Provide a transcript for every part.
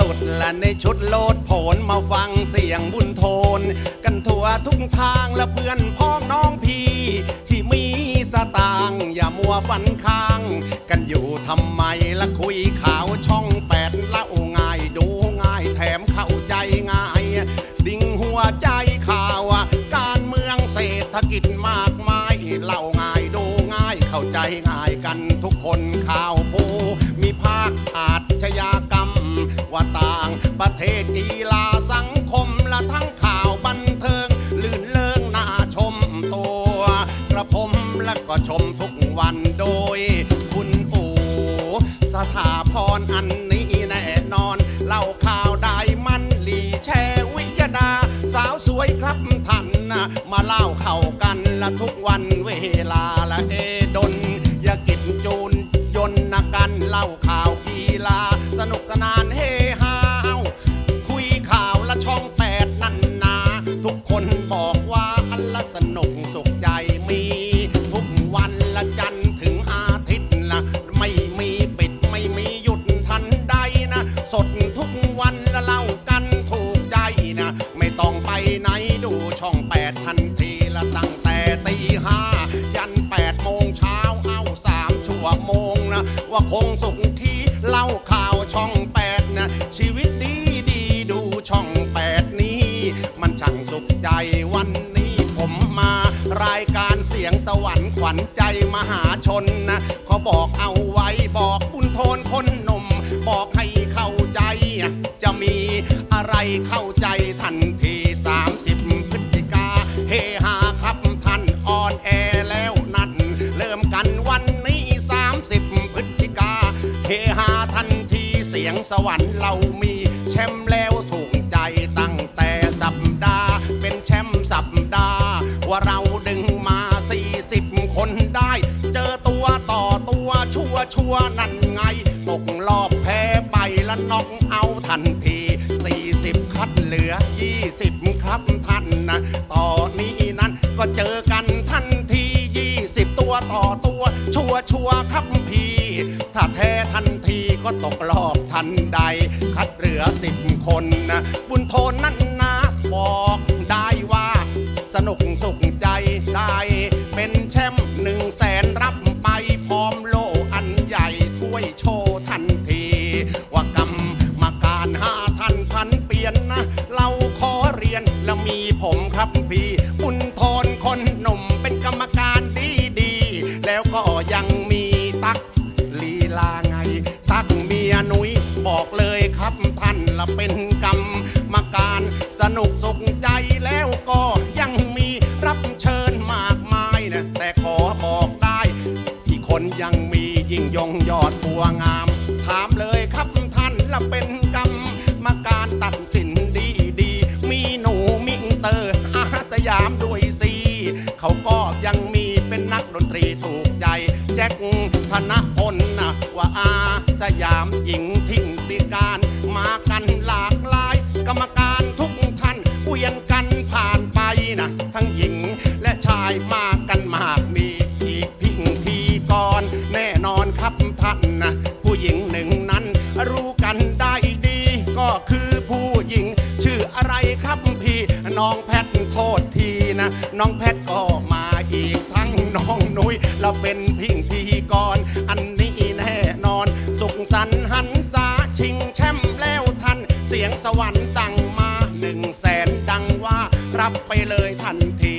ลดและในชุดโลดโผนมาฟังเสียงบุญโทน กันทั่วทุกทางและเพื่อนพ้องน้องพี่ ที่มีสตางอย่ามัวฟันค้า มาเล่าเข่ากันละทุกวันเวลาละเอดนอย่ากินจูนยนนะกันเล่าข่าวกีฬาสนุกสนานเฮ งสุขที่เล่าข่าวช่องแปดนะชีวิตดีดีดูช่องแปดนี้ มันช่างสุขใจวันนี้ผมมารายการเสียงสวรรค์ขวัญใจมหาชนนะเขาบอกเอาไว้บอกคุณโทนคนหนุ่ม บอกให้เข้าใจ จะมีอะไรเข้าใจ ชัวชัวนั่นไง ตกรอบแพ้ไปแล้วน็อกเอาทันที 40 คัดเหลือ 20 ครับท่านนะต่อนนี้นั้นก็เจอกันทันที 20 ตัวต่อตัว ชัวชัวครับพี่ ถ้าแท้ทันทีก็ตกรอบทันใด คัดเหลือ 10 คนนะบุญโทนนั่นนะบอกได้ว่าสนุกสุ เป็นกรรมการสนุกสุขใจแล้วก็ยังมีรับเชิญมากมายนะแต่ขอบอกได้ ที่คนยังมียิ่งยงยอดบัวงาม ถามเลยครับท่านละเป็นกรรมการตัดสิน ไปเลยทันที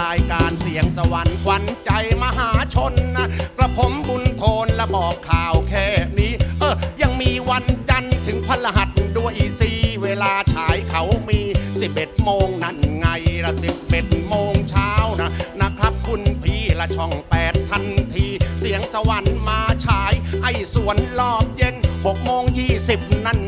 รายการเสียงสวรรค์ขวัญใจมหาชนนะกระผมบุญโทนและบอกข่าวแค่นี้ เออ ยังมีวันจันทร์ถึงพฤหัสด้วยสิเวลาฉายเขามี 11 โมงนั่นไงละ11 โมงเช้านะนะครับคุณพี่ละช่องแปดทันที เสียงสวรรค์มาฉาย ไอ้สวนรอบเย็น6โมง20 นั่น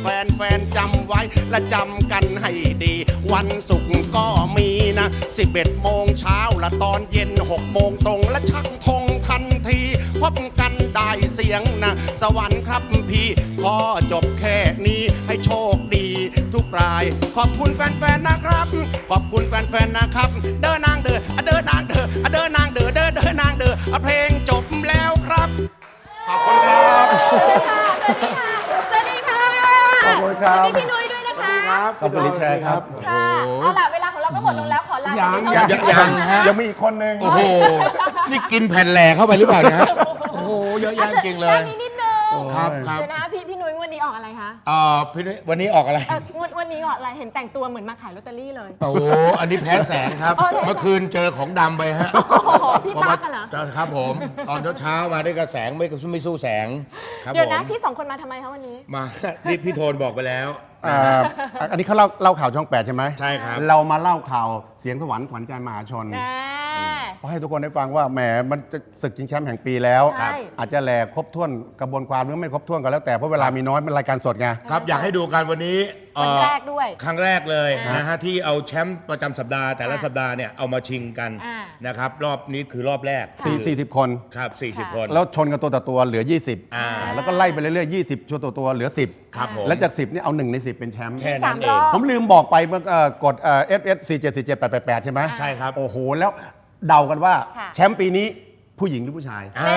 แฟนแฟนๆจำไว้และจำกันให้ดี วันศุกร์ก็มีนะ 11 โมงเช้าและตอนเย็น 6 โมงตรงและชักธงทันที พบกันได้เสียงนะ สวรรค์ครับพี่ขอจบแค่นี้ให้โชคดีทุกราย ขอบคุณแฟนๆนะครับ ขอบคุณแฟนๆนะครับ เดินนางเดินเดินนางเดินเดินนาง คุณครับสวัสดีค่ะขอบคุณครับสวัสดีพี่นุ้ยด้วยครับขอบคุณลิแชร์ครับ ค่ะเอาล่ะเวลาของเราก็หมดลงแล้วขอลายังไปยังเท่าไหร่ยังฮะยังมีอีกคนนึงโอ้โห นี่กินแผ่นแหล่เข้าไปหรือเปล่าเนะฮะโอ้โห เยอะแยะจริงๆเลย แค่นี้นิดนึงครับครับ เดี๋ยวนะพี่พี่นุ้ยวันนี้ ออกอะไรคะเอ่อพี่นุ้ยวันนี้ออกอะไร เออวันวันนี้ออกอะไรเห็นแต่งตัวเหมือนมาขายลอตเตอรี่เลย โอ้โหอันนี้แพ้แสงครับ อ๋อแพ้แสงเมื่อคืนเจอของดำไปฮะโอ้โหพี่ตั๊กอะเหรอครับผม ตอนเช้าๆมาด้วยกระแสงไม่ไม่สู้แสงครับเดี๋ยวผมนะพี่สองคนมาทำไมคะวันนี้ มานี่พี่โทนบอกไปแล้วอ่าอันนี้เขาเล่าเล่าข่าวช่องแปดใช่ไหมใช่ครับ เรามาเล่าข่าวเสียงสวรรค์ขวัญใจมหาชนแน่เพราะให้ทุกคนได้ฟังว่าแหมมันจะศึกชิงแชมป์แห่งปีแล้ว ใช่ อาจจะแหลกครบถ้วนกระบวนความหรือไม่ครบถ้วนก็แล้วแต่เพราะเวลามีน้อยเป็นรายการสดไง ครับอยากให้ดูกันวันนี้เอ่วันอแรกด้วย ครั้งแรกเลยอ่านนะฮะที่เอาแชมป์ประจำสัปดาห์แต่ละค่ะสัปดาห์เนี่ยเอามาชิงกันอ่า นะครับรอบนี้คือรอบแรก4 40คน ครับ 40 คน แล้วชนกันตัวต่อตัวเหลือ 20อ่าอ่า แล้วก็ไล่ไปเรื่อยๆ 20ชนตัวตัวเหลือ 10 ครับผมแล้วจาก 10นี่เอา 1 ใน 10 เป็นแชมป์ แค่สานั้นมเอรงอบ ผมลืมบอกไปเมื่อเอ่อกดเอ่อ FS 4 7 4 7 8 8 8ใช่ไหมใช่ครับ โอ้โห แล้ว เดากันว่าค่ะ แชมป์ปีนี้ผู้หญิงหรือผู้ชาย อ่า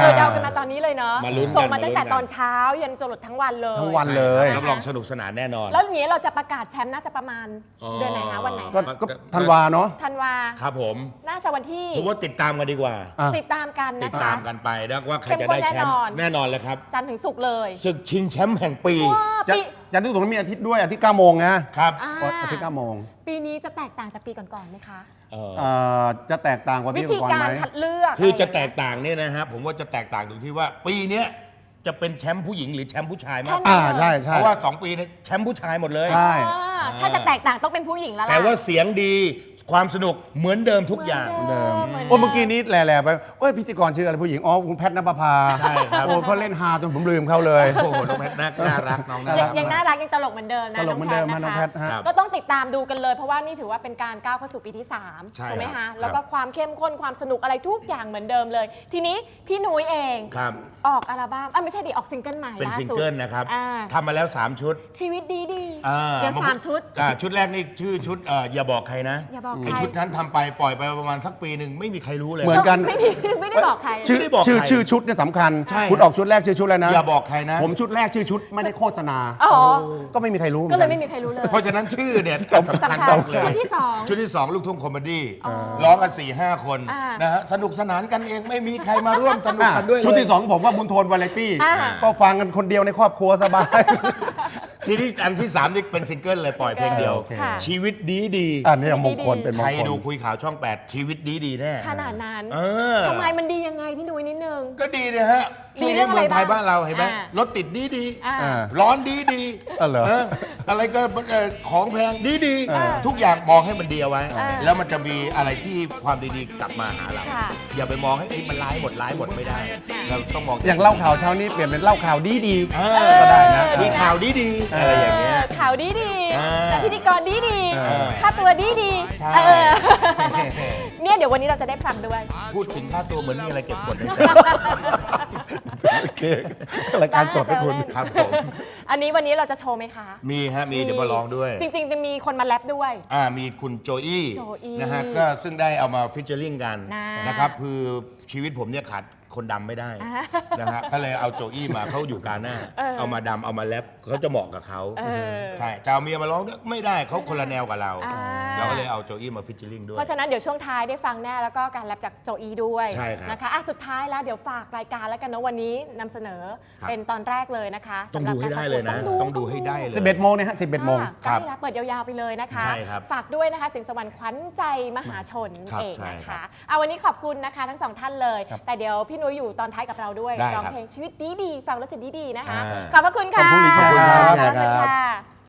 เออเดากันมาตอนนี้เลยเนาะมาลุ้นกันส่งมาตั้งแต่มาลุ้นกัน ตอนเช้ายันจนหลดทั้งวันเลย ทั้งวัน เลย รับรองสนุกสนานแน่นอน แล้วอย่างนี้เราจะประกาศแชมป์น่าจะประมาณอ๋อ เดือนไหนคะวันไหนก็คะก็ธันวาเนาะธันวาครับผมน่าจะวันที่ผมว่าติดตามกันดีกว่า อะ ติดตามกันตินะดคะตามกันไปแล้วว่าใครเข้มจะข้นได้แชมป์แน่นอน แน่นอนเลยครับจันทร์ถึงศุกร์เลยศึกชิงแชมป์แห่งปี ว้าจะ ปี จันทร์ที่สุดมีอาทิตย์ด้วยอาทิตย์9โมงนะครับอ่าอาทิตย์9โมงปีนี้จะแตกต่างจากปีก่อนๆไหมคะ เออ เอ่อจะแตกต่างกว่าวิปีธีก่อนกาไหมรคัดเลือกคือจะไรแตย่างกเงี้ยต่างเนี่ยนะฮะผมว่าจะแตกต่างตรงที่ว่า ปีเนี้ยจะเป็นแชมป์ผู้หญิงหรือแชมป์ผู้ชายมากแค่กว่านั้นอ่าใช่ใช่เพราะว่า2ปีเนี้แชมป์ผู้ชายหมดเลย ใช่ อ่า ถ้าจะแตกต่างต้องเป็นผู้หญิงแล้วล่ะแต่ว่าเสียงดีความสนุกเหมือนเดิมทุกอย่างเดิม หนโอ้เมื่อกี้นี้แหล่ๆไปโอ้ยพิธีกรชื่ออะไรผู้หญิง อ๋อคุณแพทย์นภพาใช่ครับ โอ้เขาเล่นฮาจนผมลืมเขาเลย โอ้โหน้องแพทน่าน่ารักน้องน่ายัรังกยังน่ารักยังตลกเหมือนเดิมนะตลกเหมือนเดิมน้ฮะน้องแพทย์ฮะครับก็ต้องติดตามดูกันเลย เพราะว่านี่ถือว่าเป็นการก้าวเข้าสู่ปีที่ใช่3ถูกไหมครัคะบ แล้วก็ความเข้มข้นความสนุกอะไรทุกอย่างเหมือนเดิมเลย ทีนี้พี่นุ้ยเองครับ ออกอัลบั้มอะไม่ใช่ดิออกซิงเกิลใหม่เป็นล่าซิงสุดเกิลนะครับอ่าทำมาแล้ว 3 ชุด ชีวิตดีดีอ่า เดี๋ยวสามชุดอ่าชุดแรกนี่ชื่อชุดเอ่ออย่าบอกใครนะอย่าบอกไอใครชุดนั้นทำไปปล่อยไปประมาณสักปีหนึ่งไม่มีใครรู้เลย เหมือน กัน ไม่มีไม่ได้บอกใคร ชื่อไม่ได้บอกชื่อใครชื่อชุดเนี่ยสำคัญ ใช่ คุณออกชุดแรกชื่อชุดแล้วนะ อย่าบอกใครนะ ผมชุดแรกชื่อชุดไม่ได้โฆษณา อ๋อ ก็ไม่มีใครรู้หอนก็น เลยไม่มีใครรู้เลย เพราะฉะนั้นชื่อเนี่ยสำคัญสำคัญมากเลยชุดที่สองชุดที่สองลูกทุ่งคอมเมดี้อ๋อร้องกัน4ี่ห้าคนอ่าน นะฮะสนุกสนานกันเองไม่มีใครมาร่วมสนุกอะกันด้วยเลย ชุดที่สองผมว่าบุญโทนวาไรตี้อ่า ก็ฟังกันคนเดียวในครอบครัวสบาย ทีนี้อันที่สามนี่เป็นซิงเกิลเลยปล่อยเพลงเดียวโอเคค่ะ ชีวิตดีดีอันนี้มงคลเป็นมใคงรคล ดูคุยข่าวช่อง 8 ชีวิตดีดีแน่ขนาดนั้นเออทำไมมันดียังไงพี่นุ้ยนิดนึง ก็ดีนะฮะ ดีช่วงเรื่นี้องอะไรเมืองไทยบ้างบ้านเราเห็นไหมอ่ารถติดดีดีอ่า อ่า ร้อนดีดีอ๋อเหรออะไรก็เอ่อของแพงดีดีอ่าทุกอย่างมองให้มันดีเอาไว้อ่าแล้วมันจะมีอะไรที่ความดีๆกลับมาหาเรา ค่ะ อย่าไปมองให้เอ้ยมันร้ายหมดร้ายหมดไม่ได้ เราต้องมองอย่างเล่าข่าวเช้านี้เปลี่ยนเป็นเล่าข่าวดีดีเอๆก็ได้นะ มีข่าวดีดีๆอะไรอย่างเงี้ย ข่าวดีดีอ่าแต่พิธีกรดีดีเออ ค่าตัวดีดีใช่ เออ เนี่ยเดี๋ยววันนี้เราจะได้พลังด้วย พูดถึงค่าตัวเหมือนมีอะไรเก็บกดในใจโอเครายการสดให้คุณได้ครับผม อันนี้วันนี้เราจะโชว์ไหมคะ มีฮะ มีเดี๋ยวมาลองด้วย จริงๆ จะมีคนมาแรปด้วย อ่า มีคุณโจอี้โจอี้นะฮะ ก็ซึ่งได้เอามาฟิชเจอริงกันนะนะครับ คือชีวิตผมเนี่ยขาดคนดำไม่ได้อ่านะฮะก็เลยเอาโจอี้มาเขาอยู่กาหน้า เออเอามาดำเอามาแรปเขาจะเหมาะกับเขาเออใช่จะเอาเมียมาร้องด้วยไม่ได้เขาคนละแนวกับเราอ่า เราก็เลยเอาโจอี้มาฟิชเจอริงด้วย เพราะฉะนั้นเดี๋ยวช่วงท้ายได้ฟังแน่แล้วก็การแรปจากโจอีด้วยใช่ครับนะคะอะสุดท้ายแล้วเดี๋ยวฝากรายการแล้วกันเนอะวันนี้นำเสนอครับ เป็นตอนแรกเลยนะคะต้องสำหรับดูให้ได้เลยนะการประกวต้องดูให้ได้เลย 11โมงเนี่ยฮะ11โมงค่ะครับใช่แล้วเปิดยาวๆไปเลยนะคะ ใช่ครับฝากด้วยนะคะสิงสวรรค์ขวัญใจมหาชนครับเองใช่นะครัคะบเอาวันนี้ขอบคุณนะคะทั้งสองท่านเลย ครับ แต่เดี๋ยวพี่นุ้ยอยู่ตอนท้ายกับเราด้วยได้ครับร้องเพลงชีวิตดีๆฟังแล้วจะดีๆนะคะ อ่าขอบพระคุณค่ะขอบคุณครับ ขอบคุณค่ะ